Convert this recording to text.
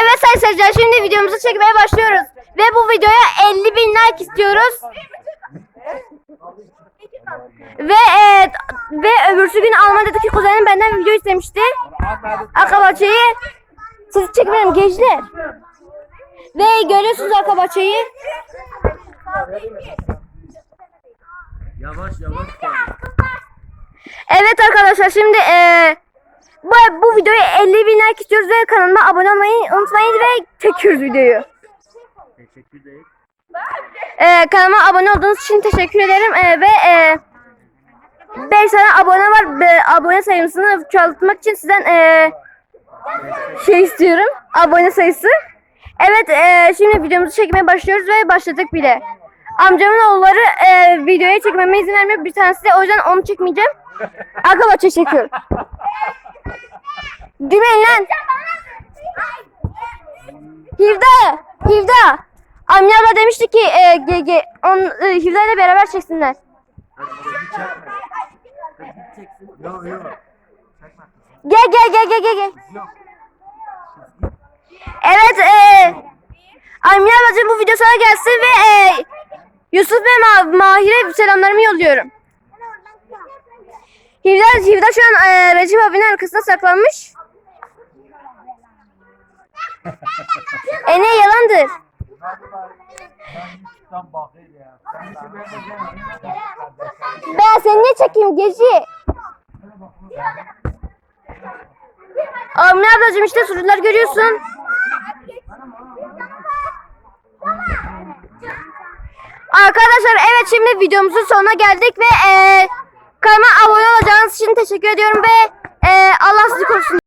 Evet sayın seyirciler şimdi videomuzu çekmeye başlıyoruz. Ve bu videoya 50 bin like istiyoruz. Ve e, ve öbürsü gün Almanya'daki kuzenim benden video istemişti. Akabaçayı siz çekmeyelim gençler. Ve görüyorsunuz Akabaçayı. Yavaş yavaş. Evet arkadaşlar şimdi e, bu, bu videoya 50 bin like istiyoruz ve kanalıma abone olmayı unutmayın ve çekiyoruz videoyu. Teşekkür kanalıma abone olduğunuz için teşekkür ederim e, ve e, 5 tane abone var. Be, abone sayısını çoğaltmak için sizden e, şey istiyorum. Abone sayısı. Evet e, şimdi videomuzu çekmeye başlıyoruz ve başladık bile. Amcamın oğulları e, videoya çekmeme izin vermiyor. Bir tanesi de o yüzden onu çekmeyeceğim. Akabaça çekiyorum. Gülmeyin lan. Hivda. Hivda. Amca abla demişti ki e, ge, on, e, Hivda ile beraber çeksinler. Yok yok. Gel gel gel gel gel. Evet e, Amine bu video sana gelsin ve e, Yusuf ve Ma- Mahir'e selamlarımı yolluyorum. Hivda, Hivda şu an e, Recep abinin arkasında saklanmış. e ne yalandır. Ben seni niye çekeyim gezi? Amine ablacığım işte sunucular görüyorsun. Arkadaşlar evet şimdi videomuzun sonuna geldik ve e, kanalıma abone için teşekkür ediyorum ve e, Allah sizi korusun.